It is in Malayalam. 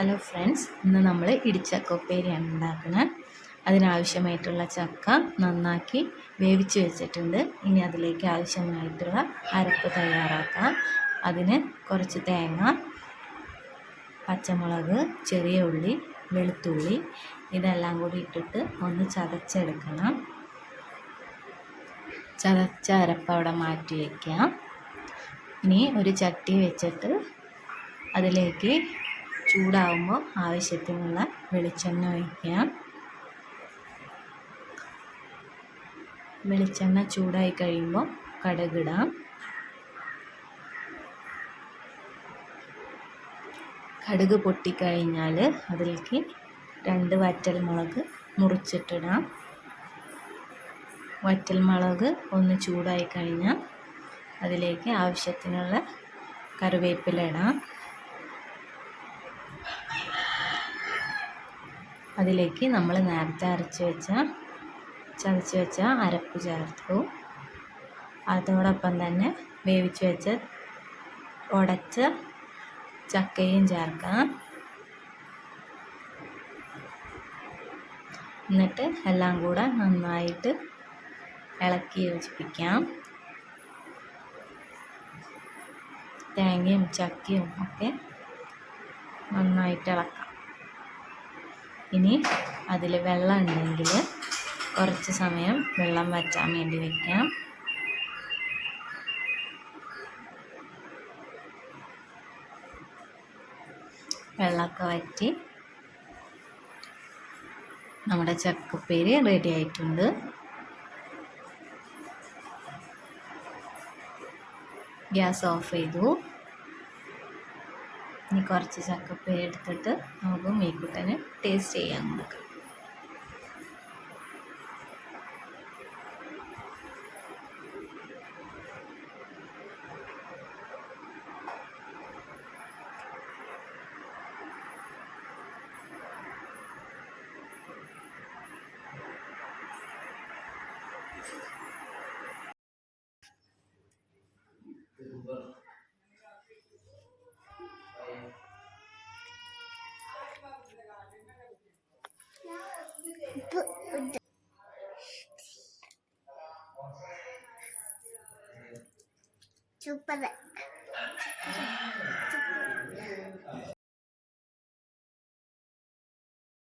ഹലോ ഫ്രണ്ട്സ് ഇന്ന് നമ്മൾ ഇടിച്ചക്ക ഉപ്പേരിയാണ് ഉണ്ടാക്കുന്നത് അതിനാവശ്യമായിട്ടുള്ള ചക്ക നന്നാക്കി വേവിച്ച് വെച്ചിട്ടുണ്ട്. ഇനി അതിലേക്ക് ആവശ്യമായിട്ടുള്ള അരപ്പ് തയ്യാറാക്കാം. അതിന് കുറച്ച് തേങ്ങ പച്ചമുളക് ചെറിയ ഉള്ളി വെളുത്തുള്ളി ഇതെല്ലാം കൂടി ഇട്ടിട്ട് ഒന്ന് ചതച്ചെടുക്കണം. ചതച്ച അരപ്പ് അവിടെ മാറ്റി വയ്ക്കാം ഇനി ഒരു ചട്ടി വെച്ചിട്ട് അതിലേക്ക് ചൂടാവുമ്പോൾ ആവശ്യത്തിനുള്ള വെളിച്ചെണ്ണ ഒഴിക്കുക വെളിച്ചെണ്ണ ചൂടായി കഴിയുമ്പോൾ കടകിടാം. കടുക് പൊട്ടിക്കഴിഞ്ഞാൽ അതിലേക്ക് രണ്ട് വറ്റൽ മുളക് മുറിച്ചിട്ടിടാം. വറ്റൽ മുളക് ഒന്ന് ചൂടായി കഴിഞ്ഞാൽ അതിലേക്ക് ആവശ്യത്തിനുള്ള കറിവേപ്പില ഇടാം. അതിലേക്ക് നമ്മൾ നേരത്തെ അരച്ച് വെച്ച ചതച്ച് വെച്ച അരപ്പ് ചേർത്തു. അതോടൊപ്പം തന്നെ വേവിച്ച് വെച്ച ഉടച്ച ചക്കയും ചേർക്കാം. എന്നിട്ട് എല്ലാം കൂടെ നന്നായിട്ട് ഇളക്കി യോജിപ്പിക്കാം. തേങ്ങയും ചക്കയും ഒക്കെ നന്നായിട്ട് ഇളക്കാം. ഇനി അതിൽ വെള്ളം ഉണ്ടെങ്കിൽ കുറച്ച് സമയം വെള്ളം വറ്റാൻ വേണ്ടി വയ്ക്കാം വെള്ളമൊക്കെ വറ്റി നമ്മുടെ ചക്കപ്പേര് റെഡി ആയിട്ടുണ്ട്. ഗ്യാസ് ഓഫ് ചെയ്തു. ഇനി കുറച്ച് ചക്കപ്പേര് എടുത്തിട്ട് നമുക്ക് മീൻകുട്ടന് ടേസ്റ്റ് ചെയ്യാൻ കൊടുക്കാം చూపద